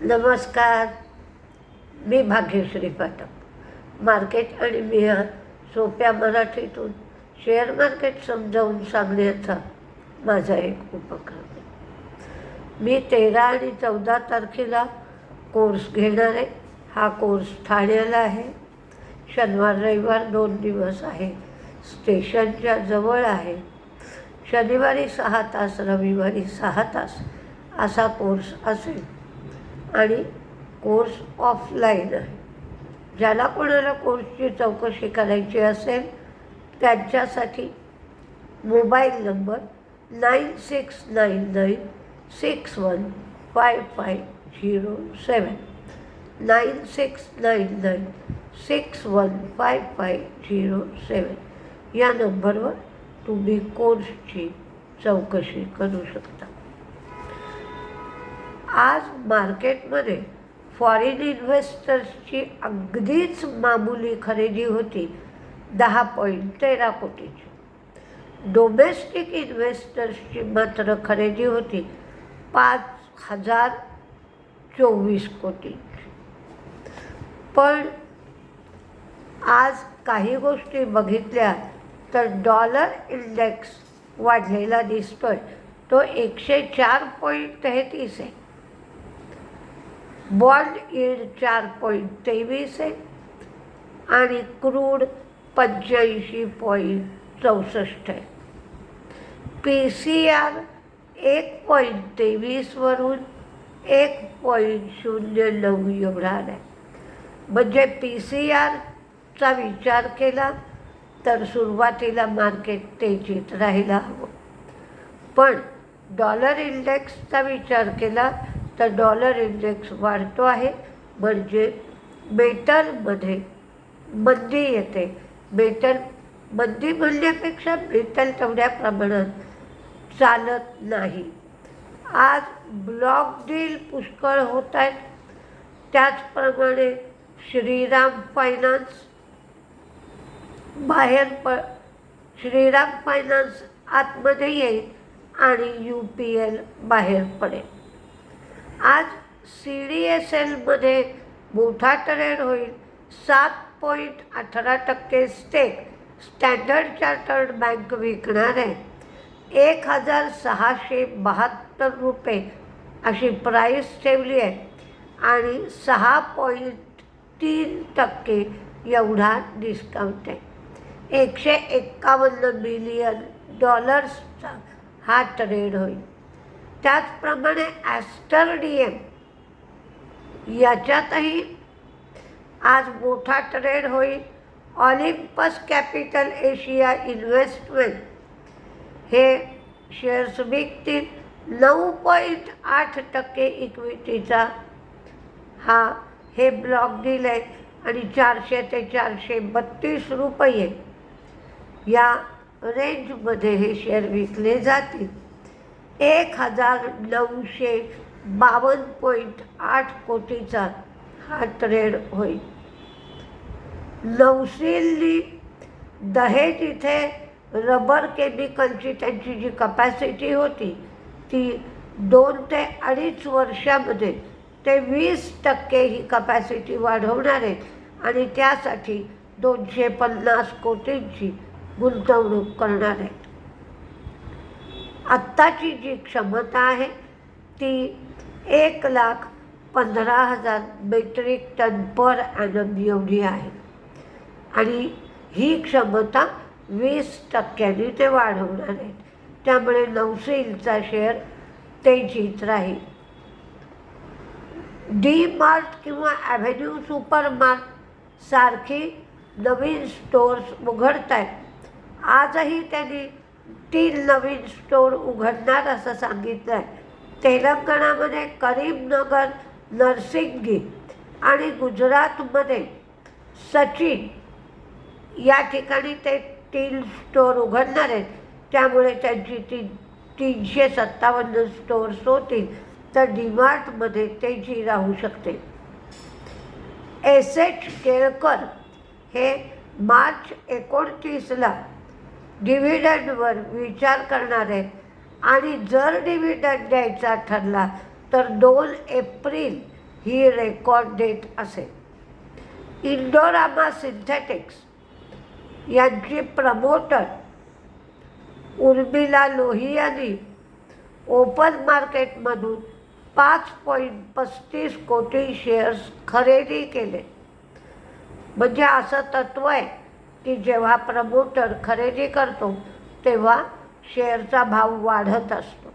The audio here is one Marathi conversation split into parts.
नमस्कार मी भाग्यश्री पाठक. मार्केट आणि मी सोप्या मराठीतून शेअर मार्केट समजावून सांगण्याचा माझा एक उपक्रम आहे. मी तेरा आणि चौदा तारखेला कोर्स घेणार आहे. हा कोर्स ठाण्याला आहे. शनिवार रविवार दोन दिवस आहे. स्टेशनच्या जवळ आहे. शनिवारी सहा तास रविवारी सहा तास असा कोर्स असेल. आणि कोर्स ऑफलाईन आहे. ज्याला कोणाला कोर्सची चौकशी करायची असेल त्यांच्यासाठी mobile number nine six nine nine six one five five zero seven nine six nine nine six one five five zero seven या नंबरवर तुम्ही कोर्सची चौकशी करू शकता. आज मार्केटमध्ये फॉरेन इन्व्हेस्टर्सची अगदीच मामूली खरेदी होती दहा पॉईंट तेरा कोटीची. डोमेस्टिक इन्व्हेस्टर्सची मात्र खरेदी होती पाच हजार चोवीस कोटीची पण आज काही गोष्टी बघितल्या तर डॉलर इंडेक्स वाढलेला दिसतोय. तो एकशे चार पॉईंट तेहतीस आहे. बॉन्ड इड चार पॉईंट तेवीस आहे. आणि क्रूड पंच्याऐंशी पॉईंट चौसष्ट आहे. पी सी आर एक पॉईंट तेवीसवरून एक पॉईंट शून्य नऊ एवढा आला आहे. म्हणजे पी सी आरचा विचार केला तर सुरुवातीला मार्केट तेजीत राहायला हवं. पण डॉलर इंडेक्सचा विचार केला तर डॉलर इंडेक्स वाढतो आहे. म्हणजे मेटलमध्ये मंदी येते. मेटल मंदी म्हणण्यापेक्षा मेटल तेवढ्या प्रमाणात चालत नाही. आज ब्लॉक डील पुष्कळ होत आहेत. त्याचप्रमाणे श्रीराम फायनान्स बाहेर प श्रीराम फायनान्स आतमध्ये येईल आणि यू पी एल बाहेर पडेल. आज सी डी एस एलमध्ये मोठा ट्रेड होईल. सात पॉईंट अठरा टक्के स्टेक स्टँडर्ड चार्टर्ड बँक विकणार आहे. एक हजार सहाशे बहात्तर रुपये अशी प्राईस ठेवली आहे. आणि सहा पॉईंट तीन टक्के एवढा डिस्काउंट आहे. एकशे एक्कावन्न बिलियन डॉलर्सचा हा ट्रेड होईल. त्याचप्रमाणे ॲस्टर डी एम याच्यातही आज मोठा ट्रेड होईल. ऑलिम्पस कॅपिटल एशिया इन्व्हेस्टमेंट हे शेअर्स विकतील. नऊ पॉईंट आठ टक्के इक्विटीचा हा हे ब्लॉक डील आहे आणि चारशे ते चारशे बत्तीस रुपये या रेंजमध्ये हे शेअर विकले जातील. एक हजार नऊशे बावन्न पॉईंट आठ कोटीचा हा ट्रेड होईल. नवसिल्ली दहेज इथे रबर केमिकलची त्यांची जी कपॅसिटी होती ती दोन ते अडीच वर्षामध्ये ते वीस टक्के ही कपॅसिटी वाढवणार आहेत आणि त्यासाठी दोनशे पन्नास कोटींची गुंतवणूक करणार आहेत. आत्ताची जी क्षमता आहे ती एक लाख पंधरा हजार मेट्रिक टन पर ॲनम एवढी आहे. आणि ही क्षमता वीस टक्क्यांनी ते वाढवणार आहेत त्यामुळे नौसेलचा शेअर तेजीत राहील. डी मार्ट किंवा ॲव्हेन्यू सुपर मार्ट सारखी नवीन स्टोर्स उघडत आहेत आजही त्यांनी तीन नवीन स्टोर उघडणार असं सांगितलं आहे तेलंगणामध्ये करीमनगर नरसिंगी आणि गुजरातमध्ये सचिन या ठिकाणी ते तीन स्टोर उघडणार आहेत. त्यामुळे त्यांची ती तीनशे सत्तावन्न स्टोअर्स होतील तर डीमार्टमध्ये त्यांची राहू शकते. एस एच केळकर हे मार्च एकोणतीसला डिव्हिडंडवर विचार करणार. आहेत आणि जर डिव्हिडंड द्यायचा ठरला तर दोन एप्रिल ही रेकॉर्ड डेट असेल. इंडोरामा सिंथेटिक्स यांची प्रमोटर उर्मिला लोहियांनी ओपन मार्केटमधून पाच पॉईंट पस्तीस कोटी शेअर्स खरेदी केले. म्हणजे असं तत्त्व आहे. की जेव्हा प्रमोटर खरेदी करतो तेव्हा शेअरचा भाव वाढत असतो.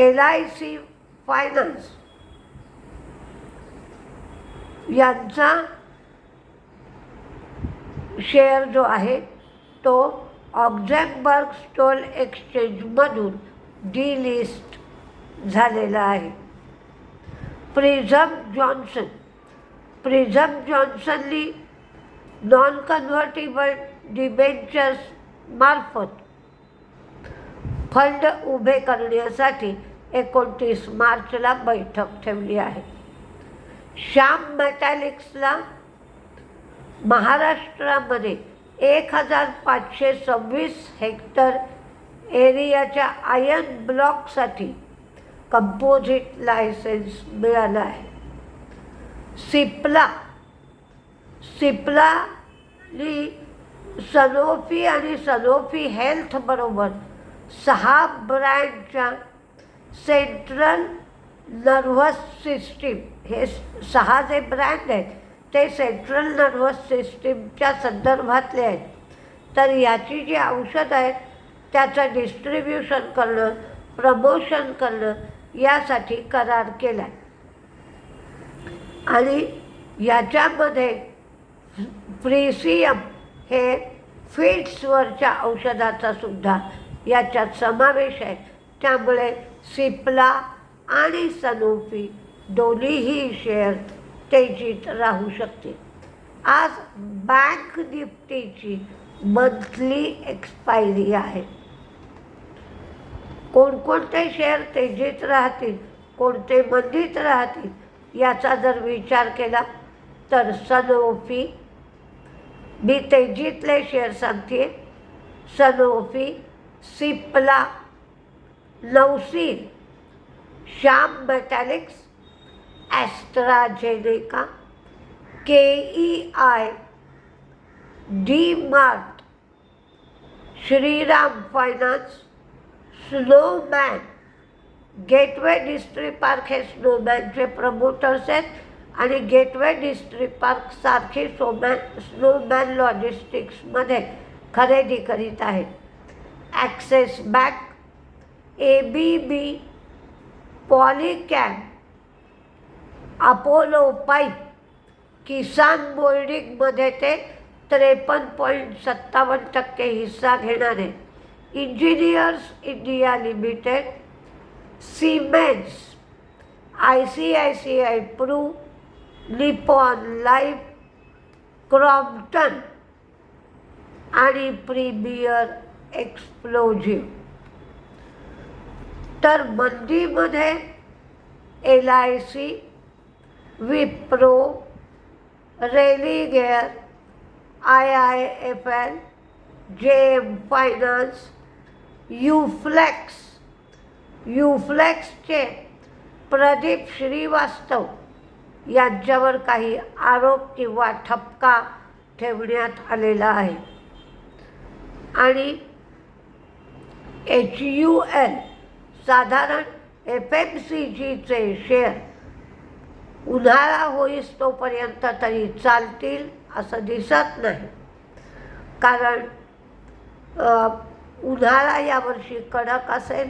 एल आय सी फायनान्स यांचा शेअर जो आहे तो ऑक्झॅकबर्ग स्टोल एक्सचेंजमधून डिलिस्ट झालेला आहे. प्रिझम जॉन्सन प्रिझम जॉन्सननी नॉन कन्व्हर्टेबल डिबेंचर्स मार्फत फंड उभे करण्यासाठी एकोणतीस मार्चला बैठक ठेवली आहे. श्याम मेटॅलिक्सला महाराष्ट्रामध्ये एक हजार पाचशे सव्वीस हेक्टर एरियाच्या आयन ब्लॉकसाठी कंपोजिट लायसन्स मिळालं आहे. सिप्ला सिप्लानी सनोफी आणि सनोफी हेल्थबरोबर सहा ब्रँडच्या सेंट्रल नर्व्हस सिस्टीम. हे सहा जे ब्रँड आहेत ते सेंट्रल नर्व्हस सिस्टीमच्या संदर्भातले आहेत. तर याची जी औषधं आहेत त्याचं डिस्ट्रीब्युशन करणं प्रमोशन करणं यासाठी करार केला आहे आणि याच्यामध्ये प्रेसियम हे फिट्सवरच्या औषधाचा सुद्धा याच्यात समावेश आहे. त्यामुळे सिप्ला आणि सनोफी दोन्हीही शेअर तेजीत राहू शकते आज बँक निफ्टीची मंथली एक्सपायरी आहे. कोणकोणते शेअर तेजीत राहतील कोणते मंदीत राहतील याचा जर विचार केला तर सनोफी मी तेजीतले शेअर सांगते Sanofi, Cipla नौसीन Shyam metallics AstraZeneca K E I D mart Shriram finance Snowman, gateway district park हे स्नोमॅनचे प्रमोटर्स आहेत आणि गेटवे डिस्ट्रिक्ट पार्कसारखी सोमॅन स्नोमॅन लॉजिस्टिक्समध्ये खरेदी करीत आहेत Axis bank A B B Polycab Apollo pipe Kisan बोर्डिंगमध्ये ते त्रेपन्न पॉईंट सत्तावन्न टक्के हिस्सा घेणारे. Engineers India limited Siemens I C I C I pru Nippon life Crompton आणि प्रीमियर एक्सप्लोजिव्ह तर मंदीमध्ये L I C Wipro Religare I I F L J M finance Uflex युफ्लेक्सचे Pradeep Shrivastava. यांच्यावर काही आरोप किंवा ठपका ठेवण्यात आलेला आहे. आणि एच यू एल साधारण एफ एम सी जीचे शेअर उन्हाळा होईस तोपर्यंत तरी चालतील असं दिसत नाही. कारण उन्हाळा यावर्षी कडक असेल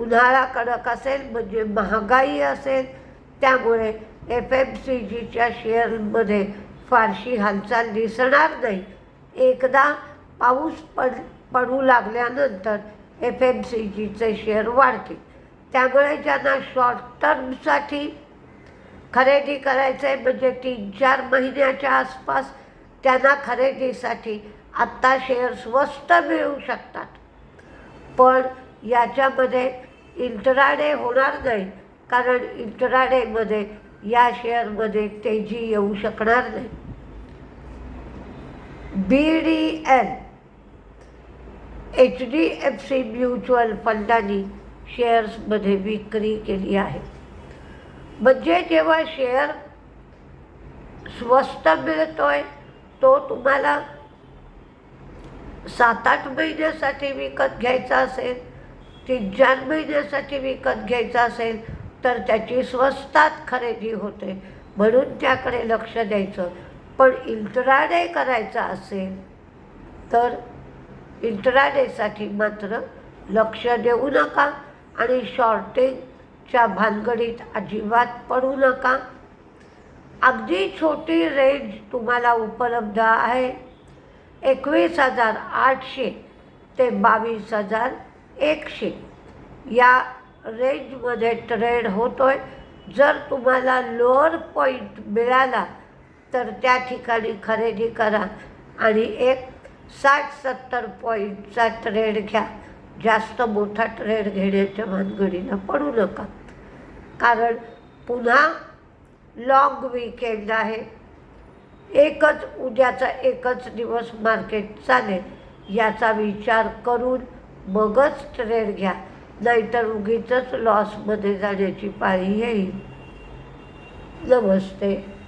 उन्हाळा कडक असेल म्हणजे महागाई असेल त्यामुळे एफ एम सी जीच्या शेअरमध्ये फारशी हालचाल दिसणार नाही. एकदा पाऊस पड पडू लागल्यानंतर एफ एम सी जीचे शेअर वाढतील. त्यामुळे ज्यांना शॉर्ट टर्मसाठी खरेदी करायचं आहे म्हणजे तीन चार महिन्याच्या आसपास त्यांना खरेदीसाठी आत्ता शेअर स्वस्त मिळू शकतात. पण याच्यामध्ये इंट्राडे होणार नाही. कारण इंट्राडेमध्ये या शेअरमध्ये तेजी येऊ शकणार नाही. B D L H D F C mutual फंडांनी शेअर्समध्ये विक्री केली आहे. म्हणजे जेव्हा शेअर स्वस्त मिळतोय तो तुम्हाला सात आठ महिन्यासाठी विकत घ्यायचा असेल तीन चार महिन्यासाठी विकत घ्यायचा असेल तर त्याची स्वस्तात खरेदी होते म्हणून त्याकडे लक्ष द्यायचं. पण इंट्राडे करायचा असेल तर इंट्राडेसाठी मात्र लक्ष देऊ नका आणि शॉर्टिंगच्या भानगडीत अजिबात पडू नका. अगदी छोटी रेंज तुम्हाला उपलब्ध आहे. एकवीस हजार आठशे ते बावीस हजार एकशे. या रेंजमध्ये ट्रेड होतो आहे जर तुम्हाला लोअर पॉईंट मिळाला तर त्या ठिकाणी खरेदी करा आणि एक साठ सत्तर पॉईंटचा ट्रेड घ्या. जास्त मोठा ट्रेड घेण्याच्या भानगडीला पडू नका. कारण पुन्हा लॉंग विकेंड आहे. एकच उद्याचा एकच दिवस मार्केट चालेल याचा विचार करून मगच ट्रेड घ्या. नाहीतर उगीच लॉसमध्ये जाण्याची पाळी येईल. नमस्ते.